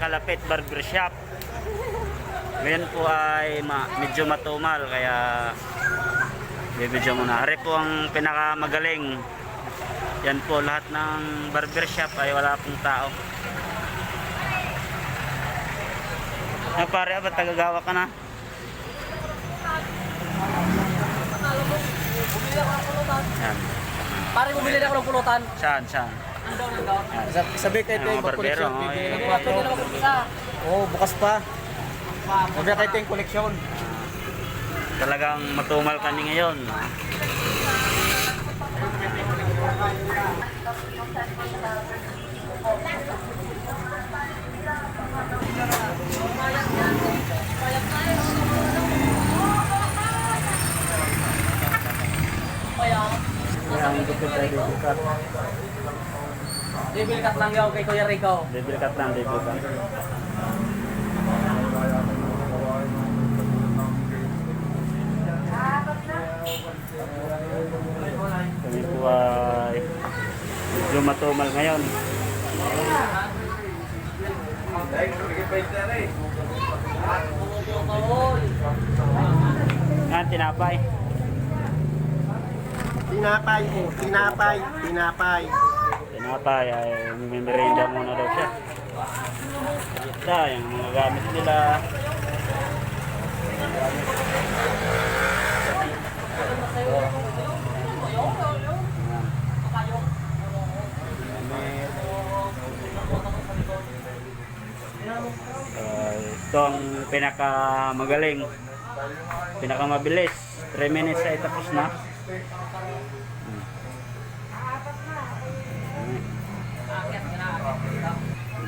Barber Shop. Ngayon po ay ma- medyo matumal kaya bibidyo muna. Hari po ang pinakamagaling. Yan po lahat ng barber shop ay wala pong tao. Ah, pare, ba tagagawa ka na? Yan. Pare, bumili na ako ng pulutan. Saan, saan? Yan. Sabi kay Yung mga barbero, oh, eh. Pwede na ako isa. Oo, oh, bukas pa. Sabi kay Ting koleksyon. Talagang matumal kami ngayon. Kaya ang gupit ay bukas. Bibil kat lang yaw kay Kuya Rico. Devil cut lang, devil cut. Kami po ay medyo matumal ngayon. Yan, tinapay. Tinapay po, tinapay, tinapay. Tinapay ay merienda muna daw siya. Ito, yung mga gamit nila. Uh, ito ang pinakamagaling pinakamabilis 3 minutes ay tapos na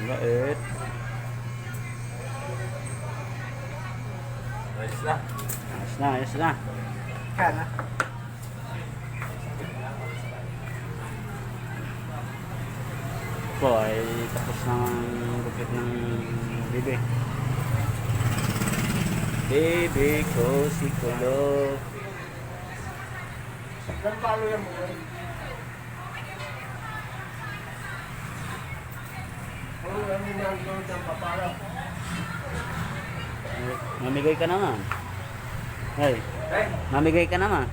Mait. Ayos na. Ayos na, ayos na. Kana. Po ay tapos na ang gupit ng bibi. Bibi ko si Kulo. Saan palo yan mo? Mamigay ka naman. Hey, Eh, mamigay ka naman.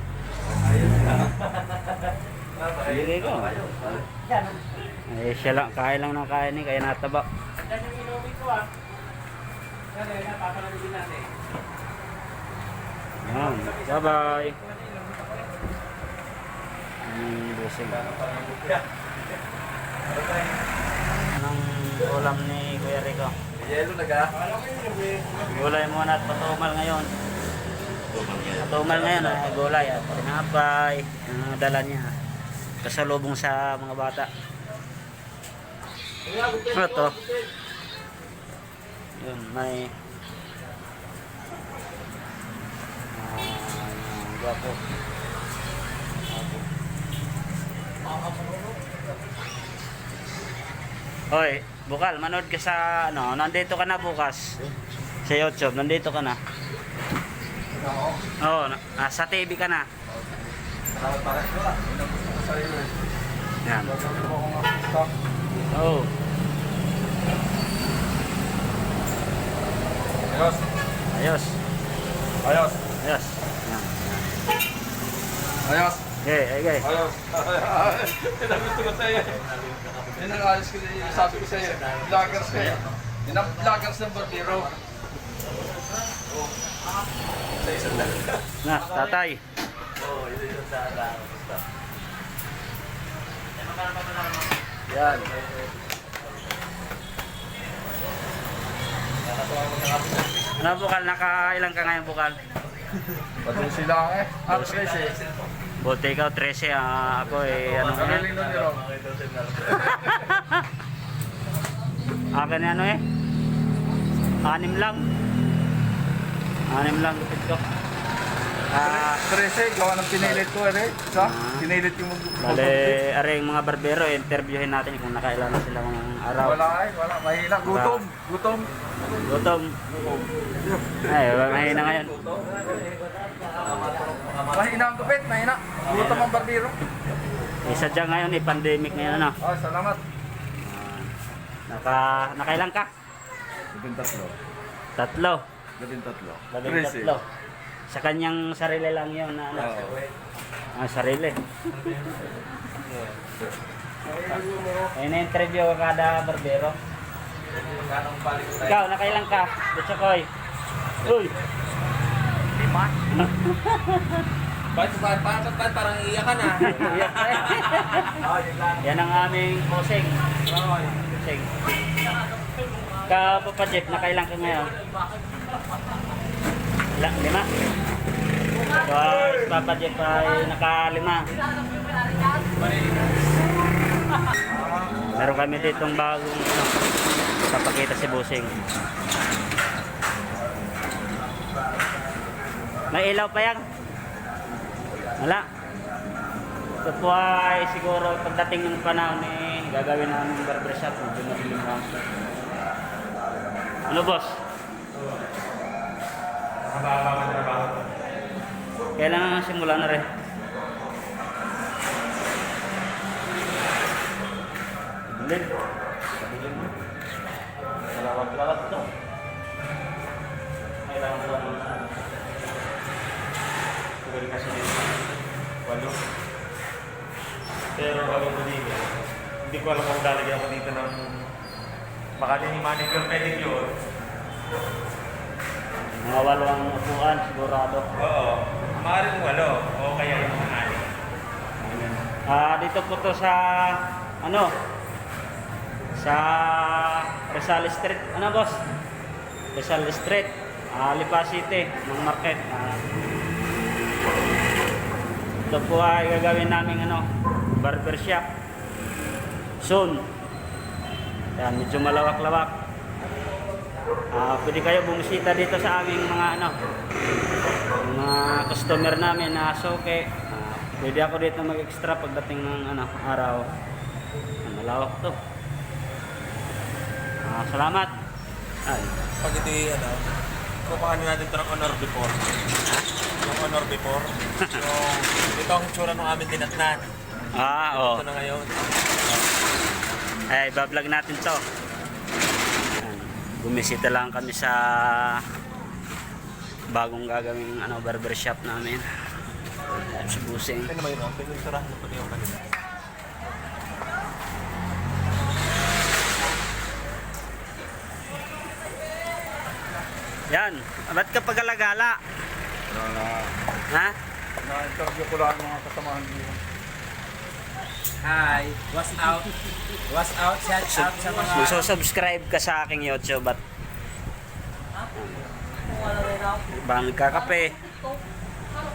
Mamigay ko. Eh, siya lang, kaya lang ng kaya ni, kaya nataba. Yan, bye-bye. Ang busing. Anong ulam ni Kuya Rico? yelo na ka? Gulay muna at patumal ngayon. Patumal ngayon, ah, gulay at tinapay, ang dala niya. Kasalubong sa mga bata. Ano to? Yun, may... Ah, yung gwapo. Hoy, Bukal, manood ka sa ano, nandito ka na bukas. Sa YouTube, nandito ka na. Oo, na, nasa TV ka na. Yan. Oo. Ayos. Ayos. Ayos. Ayos. Yan. Ayos. Okay, okay. Yan ang gusto ko sa'yo. Yan ang ayos ko sabi ko sa'yo. Vloggers kayo. Yan ang vloggers ng Barbero. Sa isang lang. Na, tatay. Yan. Ano bukal, nakailan ka ngayon bukal? Patuloy sila eh. Ah, tres eh. Buti ikaw 13, ah, ako eh, ano nga. Akin ano eh? Anim lang. Anim lang gupit ko. Ah, Tres eh. Gawa ng pinilit ko eh. Sa? Ah. Pinilit yung mag... bale, are yung mga barbero, interviewin natin kung nakailan na sila ng araw. Wala eh. Wala. Mahina. Gutom. Gutom. Gutom. Ay, mahina ngayon. Mahina ang gupit. Mahina. Gutom ang barbero. Isa dyan ngayon eh, pandemic ngayon ano. Ah, salamat. Naka, nakailan ka? Labing tatlo. Tatlo. Labing tatlo. Labing eh. tatlo. Sa kanyang sarili lang yun na ano. Oo. Ah, sarili. Ay na-interview ka kada barbero. Ikaw, nakailang ka? Butsakoy. Uy! Ba't ba, parang, parang, parang iiyak ka na? Yan ang aming posing. Posing. Ka, Papa Jeff, nakailang ka ngayon? La, lima? So, si Papa Jeff ay nakalima. Meron kami ditong bagong ano, papakita si Busing. May ilaw pa yan? Wala. Ito po ay siguro pagdating ng panahon eh, gagawin namin ng barbershop. Medyo madilim lang. Ano boss? Kailangan simula na rin. Dilim. Dilim. Malawat-lawat to. Kailangan ko lang Tugal kasi dito. Walo. Pero bago ko dito, hindi ko alam kung lalagyan ko dito ng baka din yung manicure pedicure. Mga walo ang upuan, sigurado. Oo. Maaaring walo. O kaya yung mga ani. Ah, dito po to sa ano? Sa Rizal Street. Ano, boss? Rizal Street. Ah, Lipa City, ng market. Ah, ito po ay gagawin namin ano, barber shop. Soon. Yan, medyo malawak-lawak. Ah, pwede kayo bumisita dito sa aming mga ano, mga customer namin na soke. Ah, pwede ako dito mag-extra pagdating ng ano, araw. Ah, malawak to. Ah, salamat. Ay, Pag hindi, ano, kupahanin natin ito ng honor before. Yung honor before. yung, ito ang tsura ng aming tinatnan. ah, oh. Ito na ngayon. Ay, bablog natin to. Bumisita lang kami sa bagong gagawing ano, barbershop namin. Si Busing. Ito naman yun, oh. Pinulturahan mo pa yung kanila. Yan. Ba't ka pagalagala? Na, Ha? na-interview ko lang ang mga kasamahan niyo. Hi, what's out? What's out? Shout out sa mga... So, subscribe ka sa aking YouTube at bang nagkakape.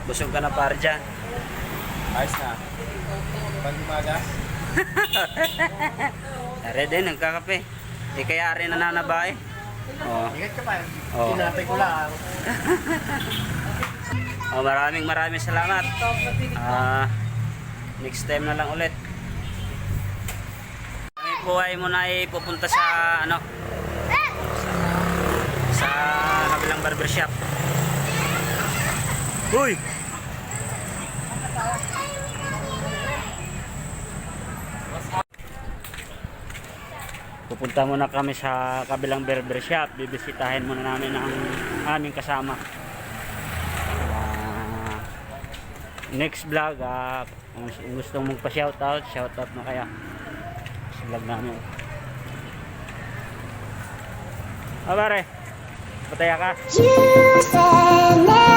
Busog ka na para dyan. Ayos na. Pag-umaga? Are din, nagkakape. Eh, kaya rin nananaba eh. Oh. Ingat ka pa. Oh. Tinapay ko lang. oh, maraming maraming salamat. Ah, next time na lang ulit. Kami po ay muna ay pupunta sa ano sa, sa kabilang barbershop. Uy! Pupunta muna kami sa kabilang barbershop. Bibisitahin muna namin ang aming kasama. Ah, next vlog, ah, kung gusto mong pa-shoutout, shoutout mo kaya sa vlog namin. Ah, pare, pataya ka. You said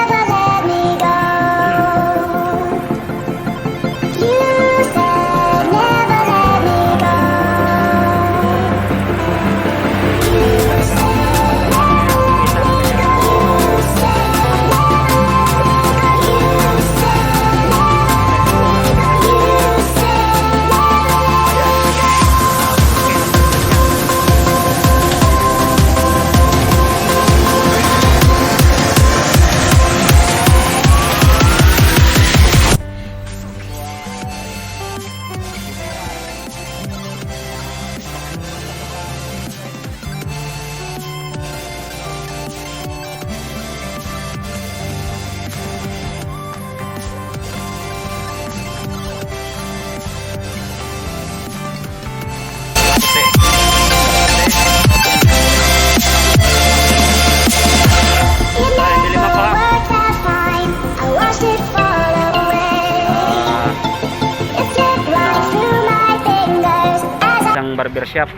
barber shop.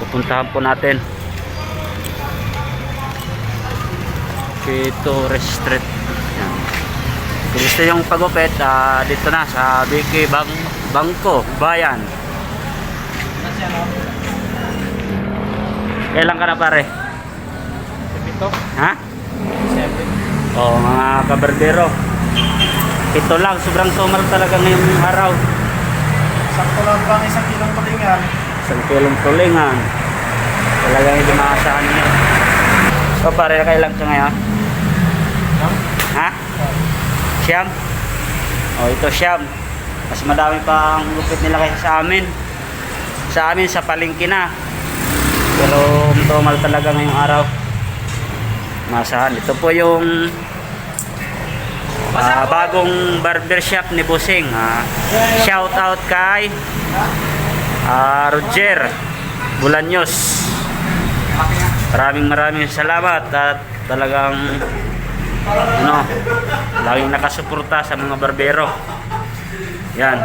Pupuntahan po natin. Ito Street. Yan. Kung gusto yung pagupit, ah, dito na sa BK Bang Bangko, Bayan. Kailan ka na pare? Ito. Ha? Oo, mga kabarbero. Ito lang, sobrang tumal talaga ngayong araw. Sakto lang pang isang kilong tulingan. Isang kilong tulingan. Talagang hindi maasahan niya. So pare, kailan ka ngayon? Ha? Siyam? O ito siyam. Mas madami pang lupit nila kaysa sa amin. Sa amin, sa palengke na. Pero tumal talaga ngayong araw. Masahan. Ito po yung ah, bagong barbershop ni Busing. ah. shout out kay ah, Roger Bulanyos. Maraming maraming salamat at talagang ano, laging nakasuporta sa mga barbero. Yan.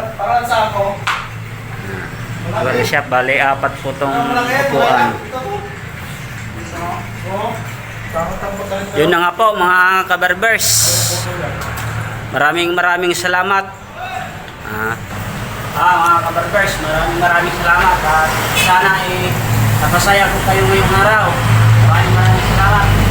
Barbershop, bali apat po tong upuan. Yun na nga po mga kabarbers. Maraming maraming salamat. Ah, ah mga kabarbers, maraming maraming salamat. At sana eh, napasaya ko kayo ngayong araw. Maraming maraming salamat.